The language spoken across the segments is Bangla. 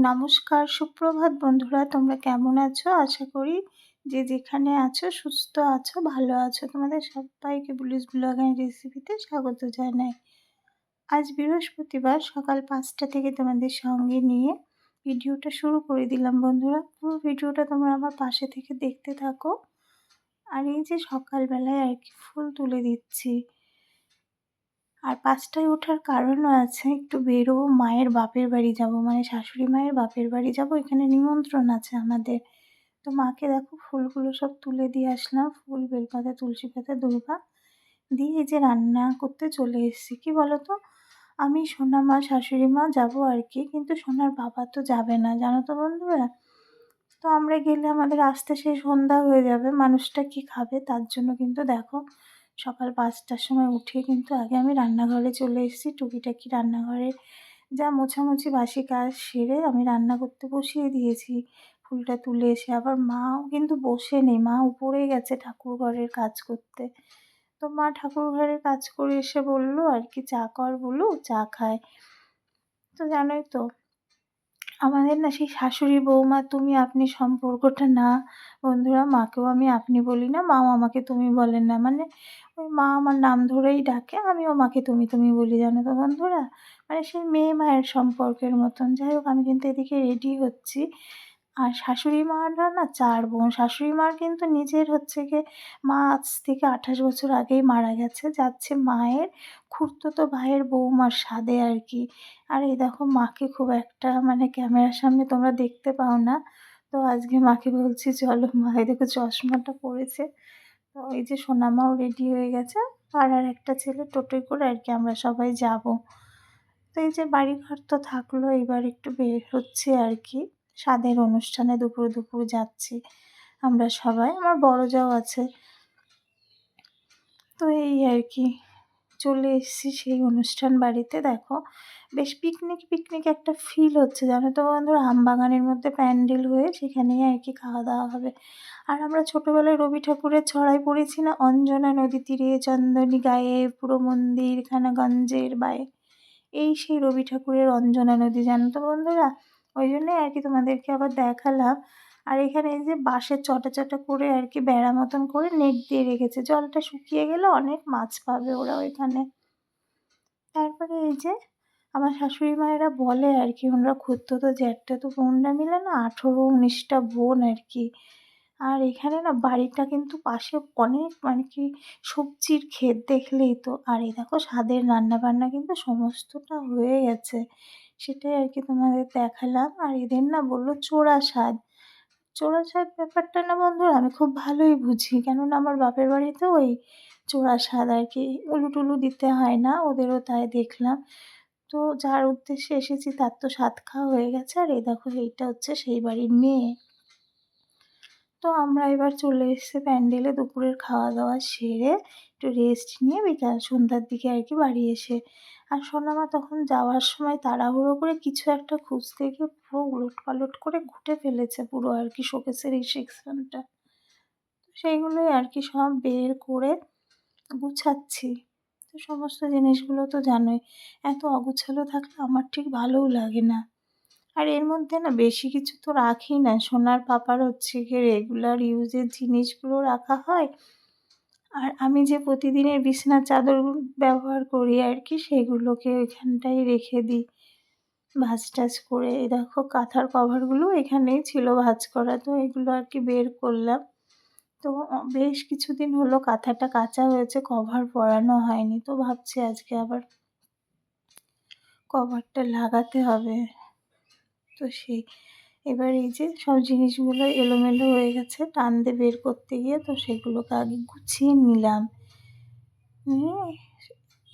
নমস্কার, সুপ্রভাত বন্ধুরা, তোমরা কেমন আছো? আশা করি যে যেখানে আছো, সুস্থ আছো, ভালো আছো। তোমাদের সবাইকে ব্লুজ ব্লগ অ্যান্ড রেসিপিতে স্বাগত জানাই। আজ বৃহস্পতিবার, সকাল পাঁচটা থেকে তোমাদের সঙ্গে নিয়ে ভিডিওটা শুরু করে দিলাম বন্ধুরা। পুরো ভিডিওটা তোমরা আমার পাশে থেকে দেখতে থাকো। আর এই যে সকালবেলায় আর কি ফুল তুলে দিচ্ছি। আর পাঁচটায় ওঠার কারণও আছে, একটু বেরোবো, মায়ের বাপের বাড়ি যাব মানে শাশুড়ি মায়ের বাপের বাড়ি যাব, এখানে নিমন্ত্রণ আছে আমাদের। তো মাকে দেখো ফুলগুলো সব তুলে দিয়ে আসলাম, ফুল বেলপাতা তুলসী পাতা দুর্বা দিয়ে এই যে রান্না করতে চলে এসেছি। কী বলো তো আমি সোনা মা, শাশুড়ি মা যাব আর কি, কিন্তু সোনার বাবা তো যাবে না, জানো তো বন্ধুরা? তো আমরা গেলে আমাদের আসতে সেই সন্ধ্যা হয়ে যাবে, মানুষটা কি খাবে তার জন্য কিন্তু দেখো সকাল পাঁচটার সময় উঠে কিন্তু আগে আমি রান্নাঘরে চলে এসেছি। টুকিটাকি রান্নাঘরে যা মোছামুছি, বাসি কাজ সেরে আমি রান্না করতে বসিয়ে দিয়েছি। ফুলটা তুলে এসে আবার মাও কিন্তু বসে নেই। মা উপরে গেছে ঠাকুর ঘরের কাজ করতে। তো মা ঠাকুর ঘরের কাজ করে এসে বলল, আর কি চা কর বলু, চা খায়। তো জানোই তো আমাদের না সেই শাশুড়ি বৌমা, তুমি আপনি সম্পর্কটা না, বন্ধুরা, মাকেও আমি আপনি বলি না, মাও আমাকে তুমি বলেন না। মানে ওই মা আমার নাম ধরেই ডাকে, আমিও মাকে তুমি তুমি বলি, জানো তো বন্ধুরা? মানে সেই মেয়ে মায়ের সম্পর্কের মতন। যাই হোক, আমি কিন্তু এদিকে রেডি হচ্ছি। আর শাশুড়ি মারা না চার বোন। শাশুড়ি মার কিন্তু নিজের হচ্ছে গিয়ে মা আজ থেকে আঠাশ বছর আগেই মারা গেছে। যাচ্ছে মায়ের, খুঁড়তো ভাইয়ের বৌমার স্বাদে আর কি। আর এই দেখো মাকে খুব একটা মানে ক্যামেরার সামনে তোমরা দেখতে পাও না। তো আজকে মাকে বলছি, চলো মা, এই দেখো চশমাটা পড়েছে। তো এই যে সোনামাও রেডি হয়ে গেছে। আর আর একটা ছেলে টোটোয় করে আর কি আমরা সবাই যাব। তো এই যে বাড়িঘর তো থাকল, এবার একটু বের হচ্ছে আর কি। স্বাদের অনুষ্ঠানে দুপুর দুপুর যাচ্ছি আমরা সবাই। আমার বড় যাও আছে। তো এই আর কি, চলে এসেছি সেই অনুষ্ঠান বাড়িতে। দেখো, বেশ পিকনিক পিকনিক একটা ফিল হচ্ছে, জানো তো বন্ধুরা? আমবাগানের মধ্যে প্যান্ডেল হয়ে সেখানেই আর কি খাওয়া দাওয়া হবে। আর আমরা ছোটোবেলায় রবি ঠাকুরের ছড়াই পড়েছি না? অঞ্জনা নদী তীরে, চন্দনী গায়ে, পুরো মন্দির, খানাগঞ্জের বায়ে। এই সেই রবি ঠাকুরের অঞ্জনা নদী, জানো তো বন্ধুরা? ওই জন্যই আর কি তোমাদেরকে আবার দেখালাম। আর এখানে এই যে বাঁশের চটা চটা করে আর কি বেড়া মতন করে নেট দিয়ে রেখেছে। জলটা শুকিয়ে গেলে অনেক মাছ পাবে ওরা ওইখানে। তারপরে এই যে আমার শাশুড়ি মায়েরা বলে আর কি ওনারা খুঁজতো তো জ্যাঠটা তো বোনরা মিলে না, আঠেরো উনিশটা বোন আর কি। আর এখানে না বাড়িটা কিন্তু পাশে অনেক মানে কি সবজির ক্ষেত দেখলেই তো। আর এই দেখো স্বাদের রান্না বান্না কিন্তু সমস্তটা হয়ে গেছে। সেটাই আর কি তোমাদের দেখালাম। আর এদের না বলল চোরা স্বাদ চোরা স্বাদ ব্যাপারটা না বন্ধুরা আমি খুব ভালোই বুঝি। কেননা আমার বাপের বাড়িতে ওই চোরা স্বাদ আর কি উলু টুলু দিতে হয় না, ওদেরও তাই দেখলাম। তো যার উদ্দেশ্যে এসেছি তার তো স্বাদ খাওয়া হয়ে গেছে। আর এই দেখো এইটা হচ্ছে সেই বাড়ির মেয়ে। তো আমরা এবার চলে এসেছি প্যান্ডেলে দুপুরের খাওয়া দাওয়া সেরে। একটু রেস্ট নিয়ে বিকাল সন্ধ্যার দিকে আর কি বাড়ি এসে। আর সোনামা তখন যাওয়ার সময় তাড়াহুড়ো করে কিছু একটা খুঁজতে গিয়ে পুরো উলট পালট করে ঘুটে ফেলেছে পুরো আর কি শোকেসের এই সেকশনটা সেইগুলোই আর কি সব বের করে গুছাচ্ছি। তো সমস্ত জিনিসগুলো তো জানোই, এত অগুছালো থাকলে আমার ঠিক ভালোও লাগে না। আর এর মধ্যে না বেশি কিছু তো রাখি না, সোনার পাপার হচ্ছে গিয়ে রেগুলার ইউজের জিনিসগুলো রাখা হয় আর আমি যে প্রতিদিনের বিছানার চাদর ব্যবহার করি আর কি, সেগুলোকে ওইখানটায় রেখে দিই। ভাজ টাজ করে দেখো কাঁথার কভারগুলো এখানেই ছিল ভাজ করা, তো এগুলো আর কি বের করলাম। তো বেশ কিছুদিন হলো কাঁথাটা কাঁচা হয়েছে, কভার পরানো হয়নি, তো ভাবছি আজকে আবার কভারটা লাগাতে হবে। তো সেই এবার এই যে সব জিনিসগুলো এলোমেলো হয়ে গেছে, টান দিয়ে বের করতে গিয়ে তো সেগুলোকে আগে গুছিয়ে নিলাম। নিয়ে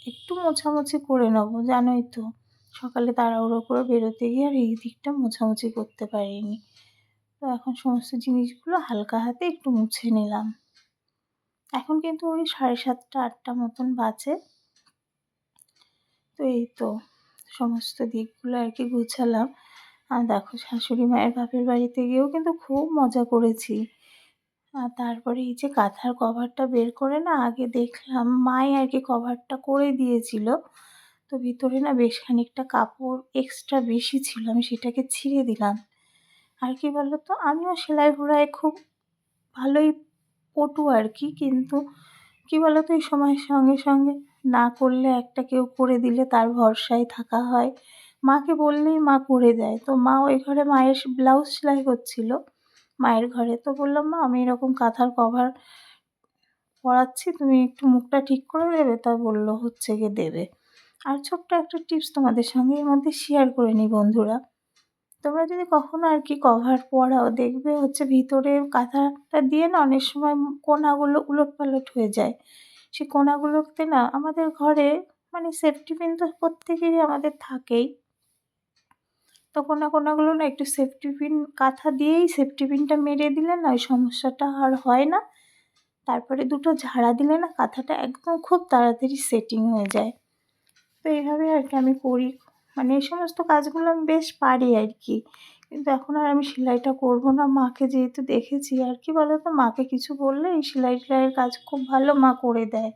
একটু মোছামুছি করে নেব, জানোই তো। সকালে তাড়াহুড়ো করে বেরোতে গিয়ে আর এই দিকটা মোছামুছি করতে পারিনি। তো এখন সমস্ত জিনিসগুলো হালকা হাতে একটু মুছে নিলাম। এখন কিন্তু ওই সাড়ে সাতটা, আটটা মতন বাজে। তো এই তো সমস্ত দিকগুলো আর কি গুছালাম। আর দেখো শাশুড়ি মায়ের বাপের বাড়িতে গিয়েও কিন্তু খুব মজা করেছি। আর তারপরে এই যে কাঁথার কভারটা বের করে না আগে দেখলাম মাই আর কি কভারটা করে দিয়েছিল। তো ভিতরে না বেশ খানিকটা কাপড় এক্সট্রা বেশি ছিল, আমি সেটাকে ছিঁড়ে দিলাম। আর কি বলো তো আমিও সেলাই ঘোড়ায় খুব ভালোই পটু আর কি, কিন্তু কী বলো তো এই সময়ের সঙ্গে সঙ্গে না করলে একটা কেউ করে দিলে তার ভরসায় থাকা হয়। মাকে বললেই মা করে দেয়। তো মা ওই ঘরে মায়ের ব্লাউজ সেলাই করছিল মায়ের ঘরে। তো বললাম, মা, আমি এরকম কাঁথার কভার পরাচ্ছি, তুমি একটু মুখটা ঠিক করে দেবে? তা বলল, হচ্ছে গিয়ে দেবে। আর ছোট্ট একটা টিপস তোমাদের সঙ্গে এর মধ্যে শেয়ার করে নিই বন্ধুরা। তোমরা যদি কখনো আর কি কভার পরাও, দেখবে হচ্ছে ভিতরে কাঁথাটা দিয়ে না অনেক সময় কোনাগুলো উলট পালট হয়ে যায়। সেই কোনাগুলোতে না আমাদের ঘরে মানে সেফটি পিন তো প্রত্যেকেরই আমাদের থাকেই। কোনা কোনাগুলো না একটু সেফটি পিন কাঁথা দিয়েই সেফটি পিনটা মেরে দিলে না ওই সমস্যাটা আর হয় না। তারপরে দুটো ঝাড়া দিলে না কাঁথাটা একদম খুব তাড়াতাড়ি সেটিং হয়ে যায়। তো এইভাবে আর কি আমি করি। মানে এই সমস্ত কাজগুলো আমি বেশ পারি আর কি। কিন্তু এখন আর আমি সেলাইটা করব না। মাকে যেহেতু দেখেছি, আর কি বলো তো মাকে কিছু বললে এই সেলাই টেলাইয়ের কাজ খুব ভালো মা করে দেয়।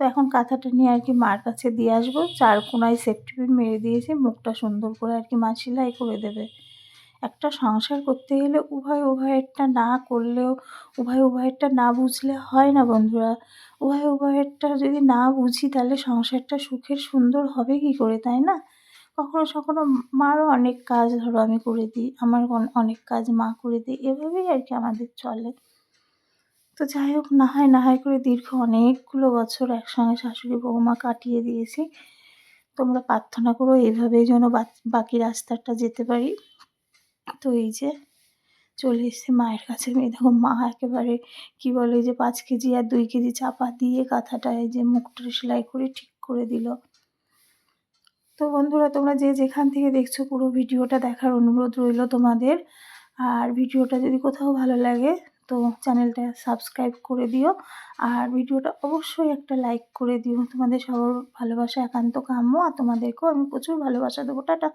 তো এখন কাঁথাটা নিয়ে আর কি মার কাছে দিয়ে আসব। চার কোনায় সেফটি পিন মেরে দিয়েছে, মুখটা সুন্দর করে আর কি মা সেলাই করে দেবে। একটা সংসার করতে গেলে উভয় উভয়েরটা না করলেও, উভয় উভয়েরটা না বুঝলে হয় না বন্ধুরা। উভয় উভয়েরটা যদি না বুঝি তাহলে সংসারটা সুখের সুন্দর হবে কী করে, তাই না? কখনো কখনো মারও অনেক কাজ ধরো আমি করে দিই আমার অনেক কাজ মা করে দিই এভাবেই আর কি আমাদের চলে। তো যাই হোক না হয় না করে দীর্ঘ অনেকগুলো বছর একসঙ্গে শাশুড়ি বৌমা কাটিয়ে দিয়েছি। তোমরা প্রার্থনা করো এইভাবেই যেন বাকি রাস্তাটা যেতে পারি। তো এই যে চলে এসেছি মায়ের কাছে। মেয়ে দেখো মা একেবারে কি বলে যে পাঁচ কেজি আর দুই কেজি চাপা দিয়ে কাঁথাটা, এই যে মুখটা সেলাই করে ঠিক করে দিল। তো বন্ধুরা, তোমরা যে যেখান থেকে দেখছ পুরো ভিডিওটা দেখার অনুরোধ রইল তোমাদের। আর ভিডিওটা যদি কোথাও ভালো লাগে তো চ্যানেলটা সাবস্ক্রাইব করে দিও। আর ভিডিওটা অবশ্যই একটা লাইক করে দিও। তোমাদের সবার ভালোবাসা, একান্ত কাম্য, আর তোমাদেরকেও আমি প্রচুর ভালোবাসা দেবো। টাটা।